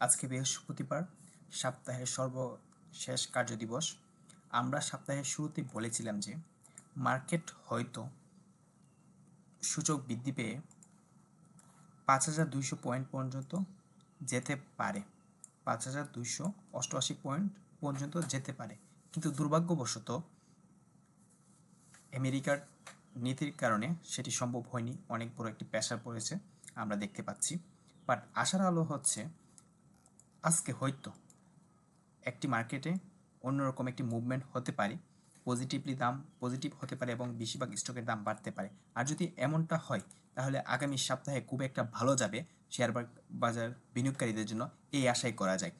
আজকে বৃহস্পতিবার, সপ্তাহের সর্বশেষ কার্যদিবস। আমরা সপ্তাহের শুরুতে বলেছিলাম যে, মার্কেট হয়তো সূচক বৃদ্ধি পেয়ে পাঁচ হাজার দুইশো পয়েন্ট পর্যন্ত যেতে পারে। পাঁচ হাজার দুইশো অষ্টআশি পয়েন্ট পর্যন্ত যেতে পারে। কিন্তু দুর্ভাগ্যবশত আমেরিকার নীতির কারণে সেটি সম্ভব হয়নি। অনেক বড় একটি প্রেশার পড়েছে, আমরা দেখতে পাচ্ছি। বাট আশার আলো হচ্ছে আজকে হয়তো একটি মার্কেটে অন্যরকম একটি মুভমেন্ট হতে পারে পজিটিভলি দাম পজিটিভ হতে পারে এবং বেশিরভাগ স্টকের দাম বাড়তে পারে। আর যদি এমনটা হয়, তাহলে আগামী সপ্তাহে খুব একটা ভালো যাবে শেয়ার বাজার বিনিয়োগকারীদের জন্য এই আশাই করা যায়।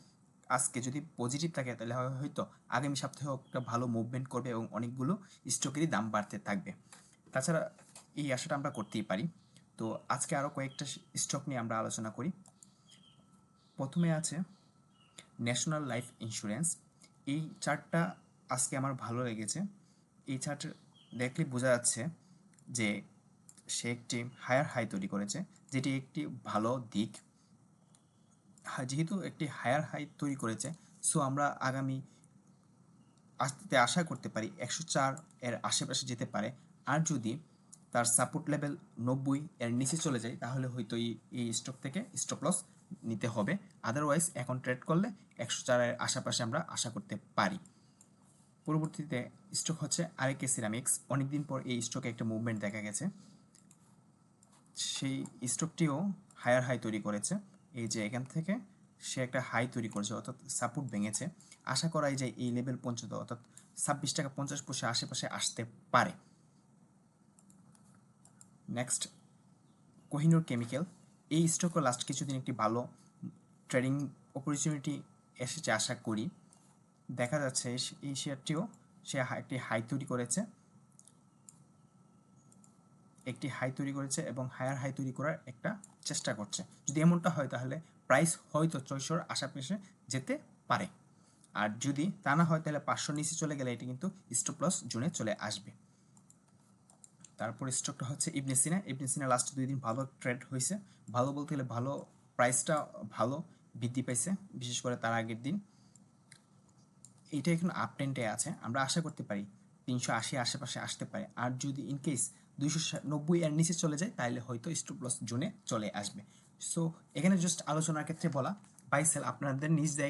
আজকে যদি পজিটিভ থাকে, তাহলে হয়- হয়তো আগামী সপ্তাহেও একটা ভালো মুভমেন্ট করবে এবং অনেকগুলো স্টকেরই দাম বাড়তে থাকবে। তাছাড়া এই আশাটা আমরা করতেই পারি। তো আজকে আরও কয়েকটা স্টক নিয়ে আমরা আলোচনা করি। প্রথমে আছে ন্যাশনাল লাইফ ইন্স্যুরেন্স এই চার্টটা আজকে আমার ভালো লেগেছে। এই চার্ট দেখলে বোঝা যাচ্ছে যে সে একটি হায়ার হাই তৈরি করেছে, যেটি একটি ভালো দিক। যেহেতু একটি হায়ার হাই তৈরি করেছে, সো আমরা আগামী আসতে আশা করতে পারি একশো চার এর আশেপাশে যেতে পারে। আর যদি তার সাপোর্ট লেভেল নব্বই এর নিচে চলে যায়, তাহলে হয়তো এই স্টক থেকে স্টপ লস নিতে হবে। আদারওয়াইজ এখন ট্রেড করলে একশো চারের আশেপাশে আমরা আশা করতে পারি। পরবর্তীতে স্টক হচ্ছে আরেকে সিরামিক্স অনেকদিন পর এই স্টকে একটা মুভমেন্ট দেখা গেছে। সেই স্টকটিও হায়ার হাই তৈরি করেছে। এই যে এখান থেকে সে একটা হাই তৈরি করেছে, অর্থাৎ সাপোর্ট ভেঙেছে। আশা করাই যায় এই লেভেল পর্যন্ত, অর্থাৎ ছাব্বিশ টাকা পঞ্চাশ পয়সা আশেপাশে আসতে পারে। নেক্সট কোহিনুর কেমিক্যাল এই স্টকও লাস্ট কিছুদিন একটি ভালো ট্রেডিং অপরচুনিটি এসেছে আশা করি। দেখা যাচ্ছে এই- শেয়ারটিও সে একটি হাই তৈরি করেছে। একটি হাই তৈরি করেছে এবং হায়ার হাই তৈরি করার একটা চেষ্টা করছে। যদি এমনটা হয় তাহলে প্রাইস হয়তো ছয়শোর আশেপাশে যেতে পারে। আর যদি তা না হয় তাহলে পাঁচশোর নিচে চলে গেলে এটি কিন্তু স্টপ লস জোনে চলে আসবে। তারপর স্টকটা হচ্ছে ইবনে সিনা। ইবনে সিনা লাস্ট দুই দিন ভালো ট্রেড হয়েছে ভালো বলতে গেলে ভালো প্রাইসটা ভালো, বৃদ্ধি পাইছে, বিশেষ করে তার আগের দিন। এইটা এখন আপ টেন্টে আছে। আমরা আশা করতে পারি তিনশো আশি আশেপাশে আসতে পারে। আর যদি ইন কেস দুইশো নব্বই এর নিচে চলে যায় তাহলে হয়তো স্টপ লস জোনে চলে আসবে। সো এখানে জাস্ট আলোচনার ক্ষেত্রে বলা বাই সেল আপনাদের নিজ